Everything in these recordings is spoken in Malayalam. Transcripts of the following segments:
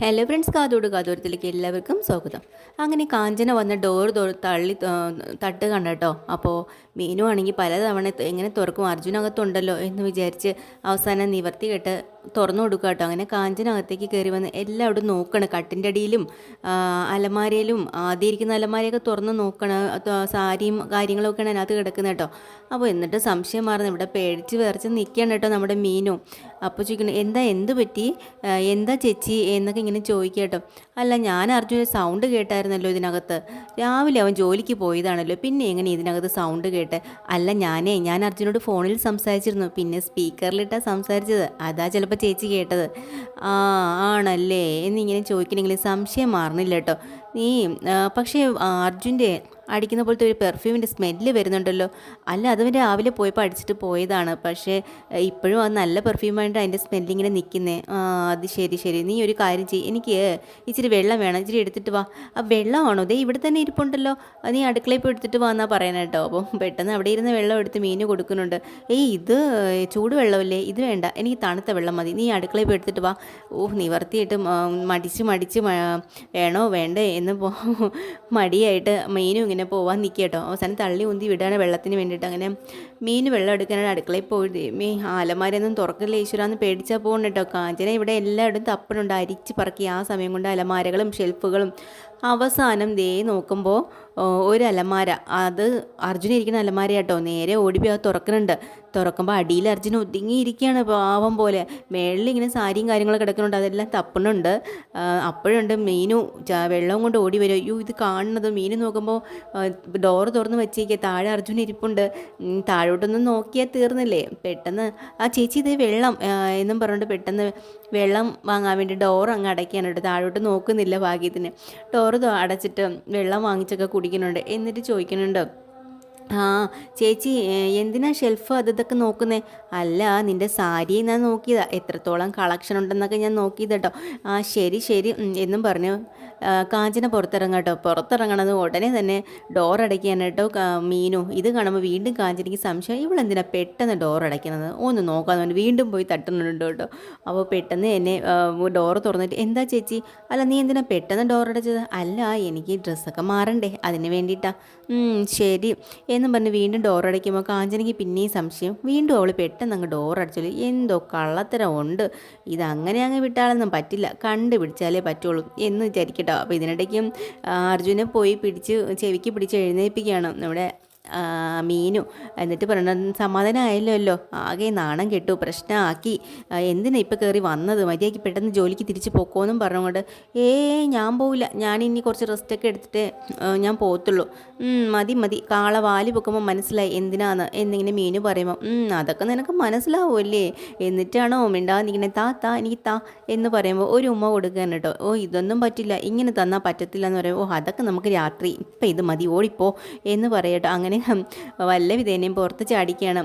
ഹലോ ഫ്രണ്ട്സ് കാതോട് കാതോരത്തിലേക്ക് എല്ലാവർക്കും സ്വാഗതം. അങ്ങനെ കാഞ്ചന വന്ന് ഡോർ തള്ളി തട്ട് കണ്ടോ അപ്പോൾ മീനു ആണെങ്കിൽ പലതവണ എങ്ങനെ തുറക്കും? അർജുനകത്തുണ്ടല്ലോ എന്ന് വിചാരിച്ച് അവസാനം നിവർത്തി കെട്ട് തുറന്നു കൊടുക്കുക കേട്ടോ. അങ്ങനെ കാഞ്ചനകത്തേക്ക് കയറി വന്ന് എല്ലാവരും നോക്കണം. കട്ടിന്റെ അടിയിലും അലമാരയിലും ആദ്യം അലമാരയൊക്കെ തുറന്ന് നോക്കണം. സാരിയും കാര്യങ്ങളൊക്കെയാണ് അതിനകത്ത് കിടക്കുന്നത് കേട്ടോ. അപ്പോൾ എന്നിട്ട് സംശയം മാറുന്നത് ഇവിടെ പേടിച്ച് വിറച്ച് നിൽക്കുകയാണ് കേട്ടോ നമ്മുടെ മീനു. അപ്പോൾ ചോദിക്കണം എന്താ എന്ത് പറ്റി? എന്താ ചേച്ചി? എന്നൊക്കെ ഇങ്ങനെ ചോദിക്കുക കേട്ടോ. അല്ല ഞാൻ അർജുന സൗണ്ട് കേട്ടായിരുന്നല്ലോ ഇതിനകത്ത്. രാവിലെ അവൻ ജോലിക്ക് പോയതാണല്ലോ. പിന്നെ എങ്ങനെ ഇതിനകത്ത് സൗണ്ട് കേട്ട് അല്ല ഞാനേ ഞാൻ അർജുനോട് ഫോണിൽ സംസാരിച്ചിരുന്നു. പിന്നെ സ്പീക്കറിലിട്ടാണ് സംസാരിച്ചത്. അതാ ചിലപ്പോൾ ചേച്ചി കേട്ടത്. ആ ആണല്ലേ? എന്നിങ്ങനെ ചോദിക്കണമെങ്കിൽ സംശയം മാറുന്നില്ല കേട്ടോ. നീ പക്ഷേ അർജുന്റെ അടിക്കുന്ന പോലത്തെ ഒരു പെർഫ്യൂമിന്റെ സ്മെല്ല് വരുന്നുണ്ടല്ലോ. അല്ല അതും രാവിലെ പോയപ്പോൾ അടിച്ചിട്ട് പോയതാണ്. പക്ഷേ ഇപ്പോഴും അത് നല്ല പെർഫ്യൂമായിട്ട് അതിന്റെ സ്മെല്ലിങ്ങനെ നിൽക്കുന്നേ. അത് ശരി ശരി. നീ ഒരു കാര്യം ചെയ്യ്. എനിക്ക് ഇച്ചിരി വെള്ളം വേണം. ഇച്ചിരി എടുത്തിട്ട് വാ. ആ വെള്ളമാണോ? ദേ ഇവിടെ തന്നെ ഇരിപ്പുണ്ടല്ലോ. നീ അടുക്കളയിൽ പോയി എടുത്തിട്ട് വാ എന്നാ പറയണ കേട്ടോ. അപ്പം പെട്ടെന്ന് അവിടെ ഇരുന്ന് വെള്ളം എടുത്ത് മീന് കൊടുക്കുന്നുണ്ട്. ഏയ് ഇത് ചൂട് വെള്ളമല്ലേ? ഇത് വേണ്ട. എനിക്ക് തണുത്ത വെള്ളം മതി. നീ അടുക്കളയിൽ പോയി എടുത്തിട്ട് വാ. ഓ നിവർത്തിയിട്ട് മടിച്ച് മടിച്ച് വേണോ? വേണ്ടേ എന്ന് മടിയായിട്ട് മീനും ഇങ്ങനെ പോവാൻ നിൽക്കുക കേട്ടോ അവസാനം തള്ളി ഉന്തി വിടുകയാണ് വെള്ളത്തിന് വേണ്ടിയിട്ട്. അങ്ങനെ മീൻ വെള്ളം എടുക്കാനാണ് അടുക്കളയിൽ പോയി മീൻ അലമാരയൊന്നും തുറക്കില്ല ഈശ്വരാന്ന് പേടിച്ചാൽ പോകണം കേട്ടോ. കാഞ്ചന ഇവിടെ എല്ലായിടും തപ്പണുണ്ട് അരിച്ച് പറക്കി ആ സമയം കൊണ്ട് അലമാരകളും ഷെൽഫുകളും അവസാനം ദേ നോക്കുമ്പോൾ ഒരു അലമാര അത് അർജുന ഇരിക്കുന്ന അലമാര കേട്ടോ നേരെ ഓടിപ്പോയി അത് തുറക്കുന്നുണ്ട്. തുറക്കുമ്പോൾ അടിയിൽ അർജുന ഒതുങ്ങിയിരിക്കുകയാണ് പാവം പോലെ. മേളിൽ ഇങ്ങനെ സാരിയും കാര്യങ്ങളും കിടക്കുന്നുണ്ട്. അതെല്ലാം തപ്പുന്നുണ്ട്. അപ്പോഴുണ്ട് മീനു. വെള്ളം കൊണ്ട് ഓടി വരും. അയ്യോ ഇത് കാണുന്നത്. മീനു നോക്കുമ്പോൾ ഡോറ് തുറന്ന് വെച്ചേക്കുക താഴെ അർജുന ഇരിപ്പുണ്ട്. താഴോട്ടൊന്നും നോക്കിയാൽ തീർന്നില്ലേ? പെട്ടെന്ന് ആ ചേച്ചി ഇത് വെള്ളം എന്നും പറഞ്ഞിട്ട് പെട്ടെന്ന് വെള്ളം വാങ്ങാൻ വേണ്ടി ഡോർ അങ്ങ് അടയ്ക്കാനുണ്ട് താഴോട്ട് നോക്കുന്നില്ല ഭാഗ്യത്തിന്. ഡോറ് അടച്ചിട്ട് വെള്ളം വാങ്ങിച്ചൊക്കെ കുടിക്കുന്നുണ്ട് എന്നിട്ട് ചോദിക്കുന്നുണ്ട് ആ ചേച്ചി എന്തിനാ ഷെൽഫ് അതൊക്കെ നോക്കുന്നേ? അല്ല നിന്റെ സാരി ഞാൻ നോക്കിയതാ. എത്രത്തോളം കളക്ഷൻ ഉണ്ടെന്നൊക്കെ ഞാൻ നോക്കിയത് കേട്ടോ ആ ശരി ശരി. എന്നും പറഞ്ഞു. കാഞ്ചന പുറത്തിറങ്ങാം കേട്ടോ. പുറത്തിറങ്ങണത് ഉടനെ തന്നെ ഡോർ അടയ്ക്കാൻ കേട്ടോ മീനു. ഇത് കാണുമ്പോൾ വീണ്ടും കാഞ്ചനയ്ക്ക് സംശയം. ഇവളെന്തിനാ പെട്ടെന്ന് ഡോർ അടയ്ക്കുന്നത്? ഒന്ന് നോക്കാൻ തോന്നി വീണ്ടും പോയി തട്ടുന്നുണ്ട് കേട്ടോ. അപ്പോൾ പെട്ടെന്ന് എന്നെ ഡോർ തുറന്നിട്ട് എന്താ ചേച്ചി? അല്ല നീ എന്തിനാ പെട്ടെന്ന് ഡോർ അടച്ചത്? അല്ല എനിക്ക് ഡ്രസ്സൊക്കെ മാറണ്ടേ. അതിന് വേണ്ടിയിട്ടാ ഉം, ശരി. എന്നും പറഞ്ഞ് വീണ്ടും ഡോർ അടയ്ക്കുമ്പോൾ കാഞ്ചനയ്ക്ക് പിന്നെയും സംശയം. വീണ്ടും അവൾ പെട്ടെന്ന് അങ്ങ് ഡോർ അടച്ചോളൂ എന്തോ കള്ളത്തരം ഉണ്ട്. അങ്ങനെ അങ്ങ് വിട്ടാലൊന്നും പറ്റില്ല. കണ്ടുപിടിച്ചാലേ പറ്റുള്ളൂ. എന്ന് വിചാരിക്കട്ടോ. അപ്പോൾ ഇതിനിടയ്ക്കും അർജുനെ പോയി പിടിച്ച് ചെവിക്ക് പിടിച്ച് എഴുന്നേൽപ്പിക്കുകയാണ് നമ്മുടെ മീനു. എന്നിട്ട് പറയണ സമാധാനമായല്ലോ ആകെ നാണം കെട്ടു പ്രശ്നമാക്കി എന്തിനാ ഇപ്പം കയറി വന്നത്? മര്യാദയ്ക്ക് പെട്ടെന്ന് ജോലിക്ക് തിരിച്ച് പൊക്കോന്നും പറഞ്ഞുകൊണ്ട് ഏ ഞാൻ പോവില്ല. ഞാൻ ഇനി കുറച്ച് റെസ്റ്റൊക്കെ എടുത്തിട്ട് ഞാൻ പോകത്തുള്ളൂ മതി മതി. കാള വാലി പൊക്കുമ്പോൾ മനസ്സിലായി എന്തിനാന്ന് എന്നിങ്ങനെ മീനു പറയുമ്പോൾ "ഉം, അതൊക്കെ നിനക്ക് മനസ്സിലാവുമല്ലേ എന്നിട്ടാണോ മിണ്ടാതെ നിൽക്കണേ താ താ എനിക്ക് താ എന്ന് പറയുമ്പോൾ ഒരു ഉമ്മ കൊടുക്കാൻ കേട്ടോ. ഓ ഇതൊന്നും പറ്റില്ല. ഇങ്ങനെ തന്നാൽ പറ്റത്തില്ല എന്ന് പറയുമ്പോൾ ഓ അതൊക്കെ നമുക്ക് രാത്രി. ഇപ്പം ഇത് മതി ഓടിപ്പോ എന്ന് പറയട്ടോ. അങ്ങനെ വല്ല വിധേനയും പുറത്ത് ചാടിക്കുകയാണ്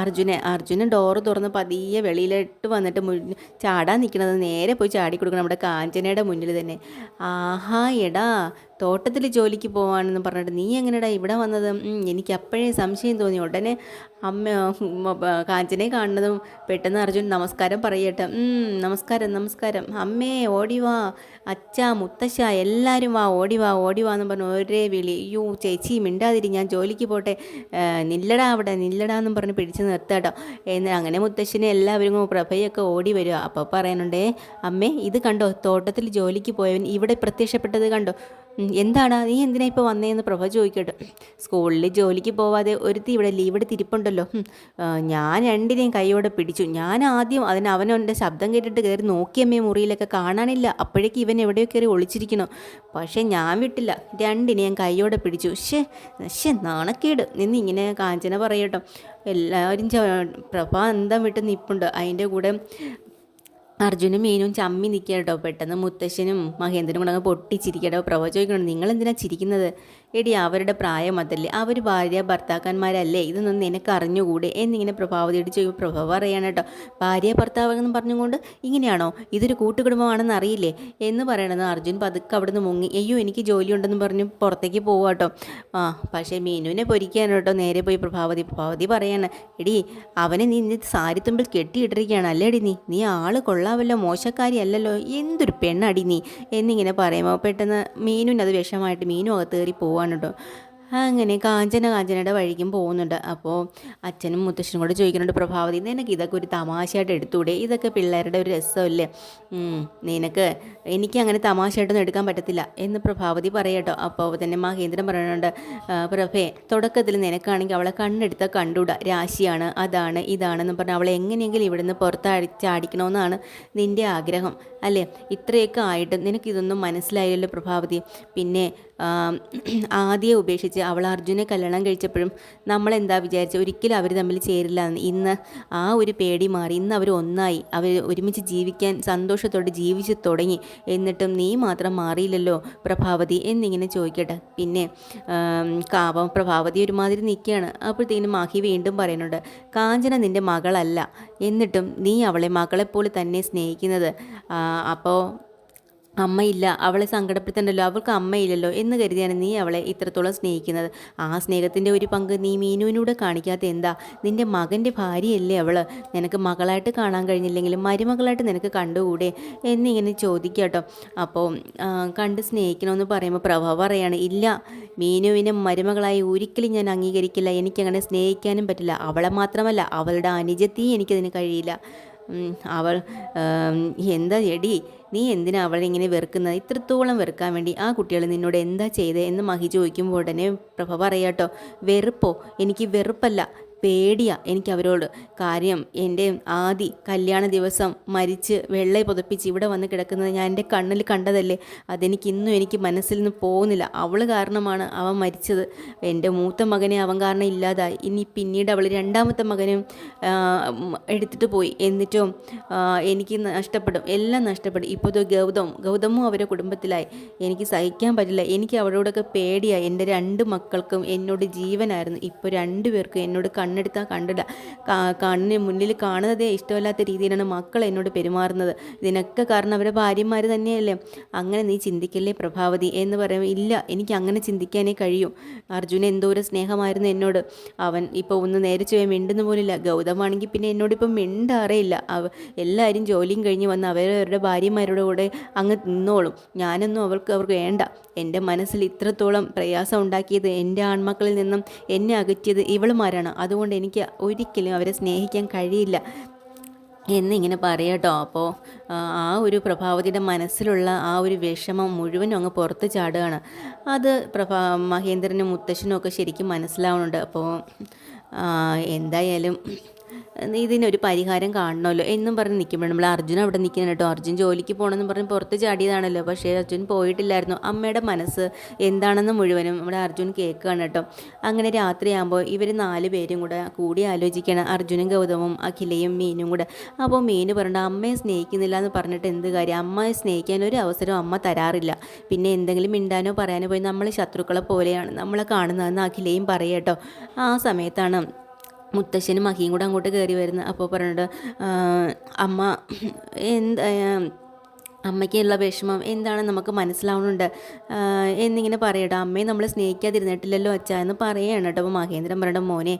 അർജുനെ. അർജുനൻ ഡോറ് തുറന്ന് പതിയെ വെളിയിലിട്ട് വന്നിട്ട് ചാടാൻ നിൽക്കുന്നത് നേരെ പോയി ചാടി കൊടുക്കണം നമ്മുടെ കാഞ്ചനയുടെ മുന്നിൽ തന്നെ. ആഹാ എടാ. തോട്ടത്തിൽ ജോലിക്ക് പോവാണെന്ന് പറഞ്ഞിട്ട് നീ എങ്ങനെടാ ഇവിടെ വന്നത്? എനിക്ക് അപ്പോഴേ സംശയം തോന്നി. ഉടനെ അമ്മ കാഞ്ചനെ കാണുന്നതും പെട്ടെന്ന് അർജുൻ നമസ്കാരം പറയട്ടെ. "ഉം, നമസ്കാരം നമസ്കാരം. അമ്മേ ഓടി വാ. അച്ഛ മുത്തശ്ശ എല്ലാവരും വാ. ഓടി വാ ഓടി വാ എന്ന് പറഞ്ഞു ഒരേ വിളി. അയ്യോ ചേച്ചി മിണ്ടാതിരി. ഞാൻ ജോലിക്ക് പോട്ടെ. നില്ലടാ അവിടെ നില്ലടാ എന്നും പറഞ്ഞ് പിടിച്ച് നിർത്താട്ടോ എന്ന് അങ്ങനെ മുത്തശ്ശിനെ എല്ലാവരും പ്രഭയൊക്കെ ഓടി വരിക. അപ്പോൾ പറയാനുണ്ടേ അമ്മേ ഇത് കണ്ടോ? തോട്ടത്തിൽ ജോലിക്ക് പോയവൻ ഇവിടെ പ്രത്യക്ഷപ്പെട്ടത് കണ്ടോ? ഉം, എന്താടാ നീ എന്തിനാ ഇപ്പോൾ വന്നേന്ന് പ്രഭ ചോദിക്കട്ടെ. സ്കൂളിൽ ജോലിക്ക് പോവാതെ ഒരുത്തി ഇവിടെ ലീവ് തിരിപ്പുണ്ടല്ലോ ഞാൻ രണ്ടിനെയും കൈയോടെ പിടിച്ചു. ഞാൻ ആദ്യം അതിന് അവനവന്റെ ശബ്ദം കേട്ടിട്ട് കയറി നോക്കിയമ്മേ മുറിയിലൊക്കെ കാണാനില്ല. അപ്പോഴേക്ക് ഇവൻ എവിടെയോ കയറി ഒളിച്ചിരിക്കണം പക്ഷേ ഞാൻ വിട്ടില്ല. രണ്ടിനെയും കൈയോടെ പിടിച്ചു. ഷേ ഷേ നാണക്കേട്. നിന്ന് ഇങ്ങനെ കാഞ്ചന പറയട്ടോ. എല്ലാവരും പ്രഭ അന്തം വിട്ട് നിൽപ്പുണ്ട് അതിന്റെ കൂടെ അർജുനും മീനും ചമ്മി നിൽക്കുക കേട്ടോ. പെട്ടെന്ന് മുത്തശ്ശനും മഹേന്ദ്രനും കൂടെ അങ്ങ് പൊട്ടിച്ചിരിക്കട്ടോ പ്രഭോ ചോദിക്കണം നിങ്ങൾ എന്തിനാ ചിരിക്കുന്നത്? എടി അവരുടെ പ്രായം അതല്ലേ അവർ ഭാര്യ ഭർത്താക്കന്മാരല്ലേ. ഇതൊന്നും നിനക്ക് അറിഞ്ഞുകൂടെ എന്നിങ്ങനെ പ്രഭാവതിയോട് ചോദിക്കും പ്രഭാവ പറയാണ് കേട്ടോ ഭാര്യ ഭർത്താവെന്ന് പറഞ്ഞുകൊണ്ട് ഇങ്ങനെയാണോ? ഇതൊരു കൂട്ടുകുടുംബമാണെന്ന് അറിയില്ലേ? എന്ന് പറയണത് അർജുൻ പതുക്കെ അവിടുന്ന് മുങ്ങി. അയ്യോ എനിക്ക് ജോലി ഉണ്ടെന്ന് പറഞ്ഞ് പുറത്തേക്ക് പോവാട്ടോ ആ പക്ഷേ മീനുവിനെ പൊരിക്കാനോ കേട്ടോ നേരെ പോയി പ്രഭാവതി. പ്രഭാവതി പറയാണ് എടി അവനെ നീ നിന്റെ സാരിത്തുമ്പിൽ കെട്ടിയിട്ടിരിക്കുകയാണ് അല്ലേടി നീ? നീ ആൾ മോശക്കാരിയല്ലല്ലോ. മോശക്കാരി അല്ലല്ലോ എന്തൊരു പെണ്ണടി നീ. എന്നിങ്ങനെ പറയുമ്പോൾ പെട്ടെന്ന് മീനുവിനത് വിഷമായിട്ട് മീനും അകത്ത് കയറി പോവാണ്. കേട്ടോ അങ്ങനെ കാഞ്ചന കാഞ്ചനയുടെ വഴിക്കും പോകുന്നുണ്ട്. അപ്പോൾ അച്ഛനും മുത്തശ്ശനും കൂടെ ചോദിക്കുന്നുണ്ട് പ്രഭാവതി നിനക്ക് ഇതൊക്കെ ഒരു തമാശയായിട്ട് എടുത്തൂടെ? ഇതൊക്കെ പിള്ളേരുടെ ഒരു രസമല്ലേ? നിനക്ക് എനിക്ക് അങ്ങനെ തമാശയായിട്ടൊന്നും എടുക്കാൻ പറ്റത്തില്ല. എന്ന് പ്രഭാവതി പറയട്ടോ അപ്പോൾ തന്നെ മഹേന്ദ്രൻ പറയുന്നുണ്ട് പ്രഭേ തുടക്കത്തിൽ നിനക്കാണെങ്കിൽ അവളെ കണ്ണെടുത്താൽ കണ്ടുകൂടാ. രാശിയാണ് അതാണ് ഇതാണെന്ന് പറഞ്ഞ് അവളെ എങ്ങനെയെങ്കിലും ഇവിടുന്ന് പുറത്തടി ചാടിക്കണമെന്നാണ് നിന്റെ ആഗ്രഹം അല്ലേ? ഇത്രയൊക്കെ ആയിട്ട് നിനക്കിതൊന്നും മനസ്സിലായില്ലല്ലോ പ്രഭാവതി. പിന്നെ ആദ്യം ഉപേക്ഷിച്ച് അവൾ അർജുനെ കല്യാണം കഴിച്ചപ്പോഴും നമ്മളെന്താ വിചാരിച്ചത് ഒരിക്കലും അവർ തമ്മിൽ ചേരില്ല. എന്ന് ഇന്ന് ആ ഒരു പേടി മാറി. ഇന്ന് അവർ ഒന്നായി. അവർ ഒരുമിച്ച് ജീവിക്കാൻ സന്തോഷത്തോടെ ജീവിച്ചു തുടങ്ങി. എന്നിട്ടും നീ മാത്രം മാറിയില്ലല്ലോ പ്രഭാവതി എന്നിങ്ങനെ ചോദിക്കട്ടെ. പിന്നെ കാവ പ്രഭാവതി ഒരുമാതിരി നിൽക്കുകയാണ് അപ്പോഴത്തേനും മാഹി വീണ്ടും പറയുന്നുണ്ട് കാഞ്ചന നിന്റെ മകളല്ല. എന്നിട്ടും നീ അവളെ മകളെപ്പോലെ തന്നെ സ്നേഹിക്കുന്നത്. അപ്പോൾ അമ്മയില്ല അവളെ സങ്കടപ്പെടുത്തണ്ടല്ലോ അവൾക്ക് അമ്മയില്ലല്ലോ എന്ന് കരുതിയാണ് നീ അവളെ ഇത്രത്തോളം സ്നേഹിക്കുന്നത്. ആ സ്നേഹത്തിന്റെ ഒരു പങ്ക് നീ മീനുവിനൂടെ കാണിക്കാത്ത എന്താ? നിന്റെ മകന്റെ ഭാര്യയല്ലേ അവൾ നിനക്ക് മകളായിട്ട് കാണാൻ കഴിഞ്ഞില്ലെങ്കിലും മരുമകളായിട്ട് നിനക്ക് കണ്ടുകൂടെ? എന്നിങ്ങനെ ചോദിക്കുക കേട്ടോ അപ്പോൾ കണ്ട് സ്നേഹിക്കണമെന്ന് പറയുമ്പോൾ പ്രഭ പറയാണ് ഇല്ല മീനുവിനെ മരുമകളായി ഒരിക്കലും ഞാൻ അംഗീകരിക്കില്ല. എനിക്കങ്ങനെ സ്നേഹിക്കാനും പറ്റില്ല. അവളെ മാത്രമല്ല അവളുടെ അനുജത്തെയും എനിക്കതിന് കഴിയില്ല. അവൾ എന്താ എടി നീ എന്തിനാ അവളെ ഇങ്ങനെ വെറുക്കുന്നത്? ഇത്രത്തോളം വെറുക്കാൻ വേണ്ടി ആ കുട്ടികൾ നിന്നോട് എന്താ ചെയ്തത് എന്ന് മഹി ചോദിക്കുമ്പോൾ ഉടനെ പ്രഭ പറയാട്ടോ വെറുപ്പോ? എനിക്ക് വെറുപ്പല്ല. പേടിയാ എനിക്ക് അവരോട് കാര്യം എന്റെ ആദി കല്യാണ ദിവസം മരിച്ച് വെള്ളെ പുതപ്പിച്ച് ഇവിടെ വന്ന് കിടക്കുന്നത് ഞാൻ എന്റെ കണ്ണിൽ കണ്ടതല്ലേ? അതെനിക്ക് ഇന്നും എനിക്ക് മനസ്സിൽ നിന്ന് പോകുന്നില്ല. അവൾ കാരണമാണ് അവൻ മരിച്ചത്. എന്റെ മൂത്ത മകനെ അവൻ കാരണം ഇല്ലാതായി. ഇനി പിന്നീട് അവൾ രണ്ടാമത്തെ മകനും എടുത്തിട്ട് പോയി. എന്നിട്ടും എനിക്ക് നഷ്ടപ്പെടും. എല്ലാം നഷ്ടപ്പെടും. ഇപ്പോൾ ഗൗതം ഗൗതമും അവരുടെ കുടുംബത്തിലായി. എനിക്ക് സഹിക്കാൻ പറ്റില്ല. എനിക്ക് അവരോടൊക്കെ പേടിയായി എന്റെ രണ്ട് മക്കൾക്കും എന്നോട് ജീവനായിരുന്നു. ഇപ്പോൾ രണ്ടുപേർക്കും എന്നോട് കണ്ണെടുത്താൽ കണ്ടില്ല. കണ്ണിന് മുന്നിൽ കാണുന്നതേ ഇഷ്ടമില്ലാത്ത രീതിയിലാണ് മക്കൾ എന്നോട് പെരുമാറുന്നത്. ഇതിനൊക്കെ കാരണം അവരുടെ ഭാര്യമാർ തന്നെയല്ലേ. അങ്ങനെ നീ ചിന്തിക്കല്ലേ പ്രഭാവതി എന്ന് പറയുമ്പോൾ ഇല്ല എനിക്ക് അങ്ങനെ ചിന്തിക്കാനേ കഴിയും. അർജുന എന്തോ ഒരു സ്നേഹമായിരുന്നു എന്നോട്. അവൻ ഇപ്പോൾ ഒന്ന് നേരെ ചെയ്യാൻ മിണ്ടുന്ന പോലില്ല. ഗൗതമാണെങ്കിൽ പിന്നെ എന്നോട് ഇപ്പം മിണ്ടാറേയില്ല. അവ എല്ലാവരും ജോലിയും കഴിഞ്ഞ് വന്ന് അവരവരുടെ ഭാര്യമാരുടെ കൂടെ അങ്ങ് നിന്നോളും. ഞാനൊന്നും അവൾക്ക് അവർക്ക് വേണ്ട. എന്റെ മനസ്സിൽ ഇത്രത്തോളം പ്രയാസം ഉണ്ടാക്കിയത് എന്റെ ആൺമക്കളിൽ നിന്നും എന്നെ അകറ്റിയത് ഇവളുമാരാണ്. അതുകൊണ്ട് എനിക്ക് ഒരിക്കലും അവരെ സ്നേഹിക്കാൻ കഴിയില്ല. എന്നിങ്ങനെ പറയട്ടോ. അപ്പോൾ ആ ഒരു പ്രഭാവതിയുടെ മനസ്സിലുള്ള ആ ഒരു വിഷമം മുഴുവനും അങ്ങ് പുറത്ത് ചാടുകയാണ്. അത് പ്രഭാ മഹേന്ദ്രനും മുത്തശ്ശനും ഒക്കെ ശരിക്കും മനസ്സിലാവുന്നുണ്ട്. അപ്പോൾ എന്തായാലും ഇതിനൊരു പരിഹാരം കാണണമല്ലോ എന്നും പറഞ്ഞ് നിൽക്കുമ്പോൾ നമ്മൾ അർജുൻ അവിടെ നിൽക്കുന്നു കേട്ടോ. അർജുൻ ജോലിക്ക് പോകണമെന്ന് പറഞ്ഞ് പുറത്ത് ചാടിയതാണല്ലോ. പക്ഷേ അർജുൻ പോയിട്ടില്ലായിരുന്നു. അമ്മയുടെ മനസ്സ് എന്താണെന്ന് മുഴുവനും നമ്മുടെ അർജുൻ കേൾക്കുകയാണ് കേട്ടോ. അങ്ങനെ രാത്രിയാകുമ്പോൾ ഇവർ നാല് പേരും കൂടെ കൂടി ആലോചിക്കണം അർജുനും ഗൗതമും അഖിലയും മീനും കൂടെ. അപ്പോൾ മീന് പറഞ്ഞിട്ട് അമ്മയെ സ്നേഹിക്കുന്നില്ല എന്ന് പറഞ്ഞിട്ട് എന്ത് കാര്യം? അമ്മയെ സ്നേഹിക്കാൻ ഒരു അവസരം അമ്മ തരാറില്ല. പിന്നെ എന്തെങ്കിലും മിണ്ടാനോ പറയാനോ പോയി നമ്മൾ ശത്രുക്കളെ പോലെയാണ് നമ്മളെ കാണുന്നതെന്ന് അഖിലയും പറയട്ടോ ആ സമയത്താണ് മുത്തശ്ശനും മഹിയും കൂടെ അങ്ങോട്ട് കയറി വരുന്നത് അപ്പോൾ പറഞ്ഞിട്ട് അമ്മ എന്താ അമ്മയ്ക്കുള്ള വിഷമം എന്താണ് നമുക്ക് മനസ്സിലാവുന്നുണ്ട്. എന്നിങ്ങനെ പറയട്ടോ അമ്മയെ നമ്മൾ സ്നേഹിക്കാതിരുന്നിട്ടില്ലല്ലോ അച്ഛ എന്ന് പറയുകയാണ് കേട്ടോ അപ്പോൾ മഹേന്ദ്രൻ പറയണ്ട മോനെ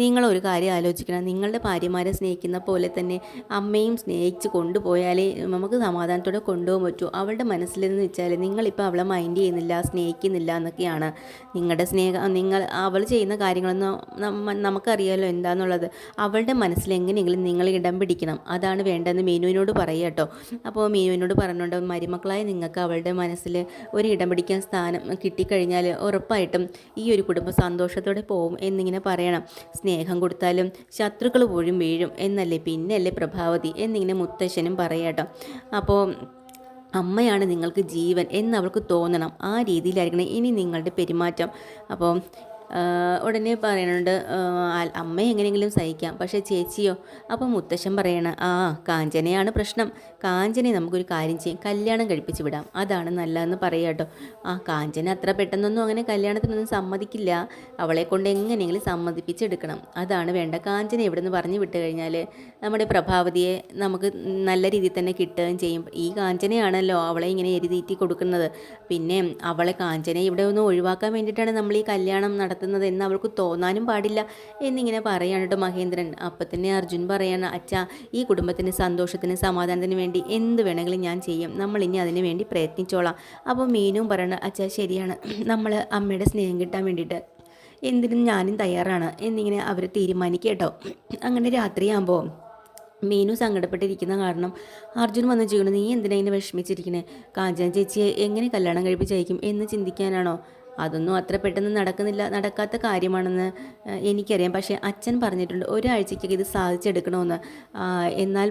നിങ്ങളൊരു കാര്യം ആലോചിക്കണം. നിങ്ങളുടെ ഭാര്യമാരെ സ്നേഹിക്കുന്ന പോലെ തന്നെ അമ്മയും സ്നേഹിച്ച് കൊണ്ടുപോയാലേ നമുക്ക് സമാധാനത്തോടെ കൊണ്ടുപോകാൻ പറ്റൂ. അവളുടെ മനസ്സിലെന്ന് വെച്ചാൽ നിങ്ങളിപ്പോൾ അവളെ മൈൻഡ് ചെയ്യുന്നില്ല സ്നേഹിക്കുന്നില്ല എന്നൊക്കെയാണ് നിങ്ങളുടെ സ്നേഹം. നിങ്ങൾ അവൾ ചെയ്യുന്ന കാര്യങ്ങളൊന്നും നമുക്കറിയാമല്ലോ എന്താണെന്നുള്ളത് അവളുടെ മനസ്സിൽ എങ്ങനെയെങ്കിലും നിങ്ങൾ ഇടം പിടിക്കണം. അതാണ് വേണ്ടതെന്ന് മീനുവിനോട് പറയുക കേട്ടോ. അപ്പോൾ മീനുവിനോട് പറഞ്ഞുകൊണ്ട് മരുമക്കളായ നിങ്ങൾക്ക് അവളുടെ മനസ്സിൽ ഒരു ഇടം പിടിക്കാൻ സ്ഥാനം കിട്ടിക്കഴിഞ്ഞാൽ ഉറപ്പായിട്ടും ഈ ഒരു കുടുംബം സന്തോഷത്തോടെ പോവും എന്നിങ്ങനെ പറയണം. സ്നേഹം കൊടുത്താലും ശത്രുക്കൾ പോലും വീഴും എന്നല്ലേ പിന്നല്ലേ പ്രഭാവതി എന്നിങ്ങനെ മുത്തശ്ശനും പറയാട്ടോ. അപ്പോൾ അമ്മയാണ് നിങ്ങൾക്ക് ജീവൻ എന്ന് അവൾക്ക് തോന്നണം. ആ രീതിയിലായിരിക്കണം ഇനി നിങ്ങളുടെ പെരുമാറ്റം. അപ്പോൾ ഉടനെ പറയുന്നുണ്ട് അമ്മ എങ്ങനെയെങ്കിലും സഹിക്കാം. പക്ഷേ ചേച്ചിയോ അപ്പോൾ മുത്തശ്ശൻ പറയണ ആ കാഞ്ചനയാണ് പ്രശ്നം. കാഞ്ചനെ നമുക്കൊരു കാര്യം ചെയ്യും കല്യാണം കഴിപ്പിച്ച് വിടാം. അതാണ് നല്ലതെന്ന് പറയുക കേട്ടോ. ആ കാഞ്ചന അത്ര പെട്ടെന്നൊന്നും അങ്ങനെ കല്യാണത്തിനൊന്നും സമ്മതിക്കില്ല. അവളെ കൊണ്ട് എങ്ങനെയെങ്കിലും സമ്മതിപ്പിച്ചെടുക്കണം. അതാണ് വേണ്ട. കാഞ്ചന ഇവിടെ നിന്ന് പറഞ്ഞു വിട്ട് കഴിഞ്ഞാൽ നമ്മുടെ പ്രഭാവതിയെ നമുക്ക് നല്ല രീതിയിൽ തന്നെ കിട്ടുകയും ചെയ്യും. ഈ കാഞ്ചനയാണല്ലോ അവളെ ഇങ്ങനെ എരുതീറ്റി കൊടുക്കുന്നത്. പിന്നെ അവളെ കാഞ്ചനെ ഇവിടെ ഒന്ന് ഒഴിവാക്കാൻ വേണ്ടിയിട്ടാണ് നമ്മൾ ഈ കല്യാണം നടത്തുന്നത്. നടത്തുന്നത് എന്ന് അവൾക്ക് തോന്നാനും പാടില്ല. എന്നിങ്ങനെ പറയാണ് കേട്ടോ മഹേന്ദ്രൻ. അപ്പം തന്നെ അർജുൻ പറയാണ് അച്ഛാ ഈ കുടുംബത്തിന് സന്തോഷത്തിന് സമാധാനത്തിന് വേണ്ടി എന്ത് വേണമെങ്കിലും ഞാൻ ചെയ്യും. നമ്മൾ ഇനി അതിന് വേണ്ടി പ്രയത്നിച്ചോളാം. അപ്പോൾ മീനും പറയണ അച്ഛാ ശരിയാണ്. നമ്മൾ അമ്മയുടെ സ്നേഹം കിട്ടാൻ വേണ്ടിയിട്ട് എന്തിനും ഞാനും തയ്യാറാണ്. എന്നിങ്ങനെ അവർ തീരുമാനിക്കുക കേട്ടോ. അങ്ങനെ രാത്രിയാകുമ്പോൾ മീനു സങ്കടപ്പെട്ടിരിക്കുന്ന കാരണം അർജുൻ വന്ന് ചെയ്യണം നീ എന്തിനാ ഇങ്ങനെ വിഷമിച്ചിരിക്കണേ? കാഞ്ചന ചേച്ചിയെ എങ്ങനെ കല്യാണം കഴിപ്പിച്ചയക്കും എന്ന് ചിന്തിക്കാനാണോ? അതൊന്നും അത്ര പെട്ടെന്ന് നടക്കുന്നില്ല നടക്കാത്ത കാര്യമാണെന്ന് എനിക്കറിയാം. പക്ഷേ അച്ഛൻ പറഞ്ഞിട്ടുണ്ട് ഒരാഴ്ചയ്ക്കൊക്കെ ഇത് സാധിച്ചെടുക്കണമെന്ന്. എന്നാൽ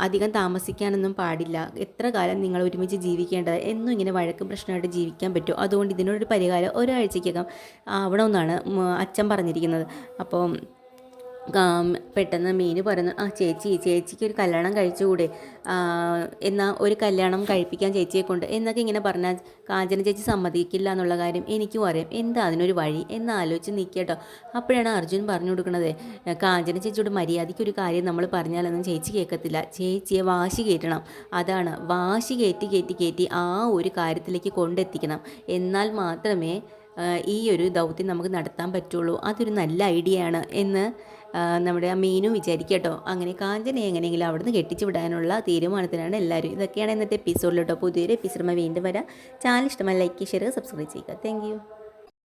അധികം താമസിക്കാനൊന്നും പാടില്ല. എത്ര കാലം നിങ്ങൾ ഒരുമിച്ച് ജീവിക്കേണ്ടത്? എന്നും ഇങ്ങനെ വഴക്കും പ്രശ്നമായിട്ട് ജീവിക്കാൻ പറ്റുമോ അതുകൊണ്ട് ഇതിനൊരു പരിഹാരം ഒരാഴ്ചയ്ക്കകം ആവണമെന്നാണ് അച്ഛൻ പറഞ്ഞിരിക്കുന്നത്. അപ്പോൾ പെട്ടെന്ന് മീന് പറയുന്നു ആ ചേച്ചി ചേച്ചിക്ക് ഒരു കല്യാണം കഴിച്ചുകൂടെ? എന്നാൽ ഒരു കല്യാണം കഴിപ്പിക്കാൻ ചേച്ചിയെ കൊണ്ട്? എന്നൊക്കെ ഇങ്ങനെ പറഞ്ഞാൽ കാഞ്ചന ചേച്ചി സമ്മതിക്കില്ല എന്നുള്ള കാര്യം എനിക്കും അറിയാം. എന്താ അതിനൊരു വഴി? എന്ന് ആലോചിച്ച് നിൽക്കട്ടോ. അപ്പോഴാണ് അർജുൻ പറഞ്ഞു കൊടുക്കുന്നത് കാഞ്ചന ചേച്ചിയോട് മര്യാദയ്ക്ക് ഒരു കാര്യം നമ്മൾ പറഞ്ഞാലൊന്നും ചേച്ചി കേൾക്കത്തില്ല. ചേച്ചിയെ വാശി കയറ്റണം. അതാണ് വാശി കയറ്റി കയറ്റി കയറ്റി ആ ഒരു കാര്യത്തിലേക്ക് കൊണ്ടെത്തിക്കണം. എന്നാൽ മാത്രമേ ഈ ഒരു ദൗത്യം നമുക്ക് നടത്താൻ പറ്റുള്ളൂ. അതൊരു നല്ല ഐഡിയ ആണ് എന്ന് നമ്മുടെ ആ മീനും വിചാരിക്കട്ടോ അങ്ങനെ കാഞ്ചനെ എങ്ങനെയെങ്കിലും അവിടുന്ന് കെട്ടിച്ചു വിടാനുള്ള തീരുമാനത്തിലാണ് എല്ലാവരും. ഇതൊക്കെയാണ് ഇന്നത്തെ എപ്പിസോഡിലോട്ടോ പുതിയൊരു എപ്പിസോഡ് വീണ്ടും വരാം. ചാനൽ ഇഷ്ടമായി ലൈക്ക് ഷെയർ സബ്സ്ക്രൈബ് ചെയ്യുക. താങ്ക്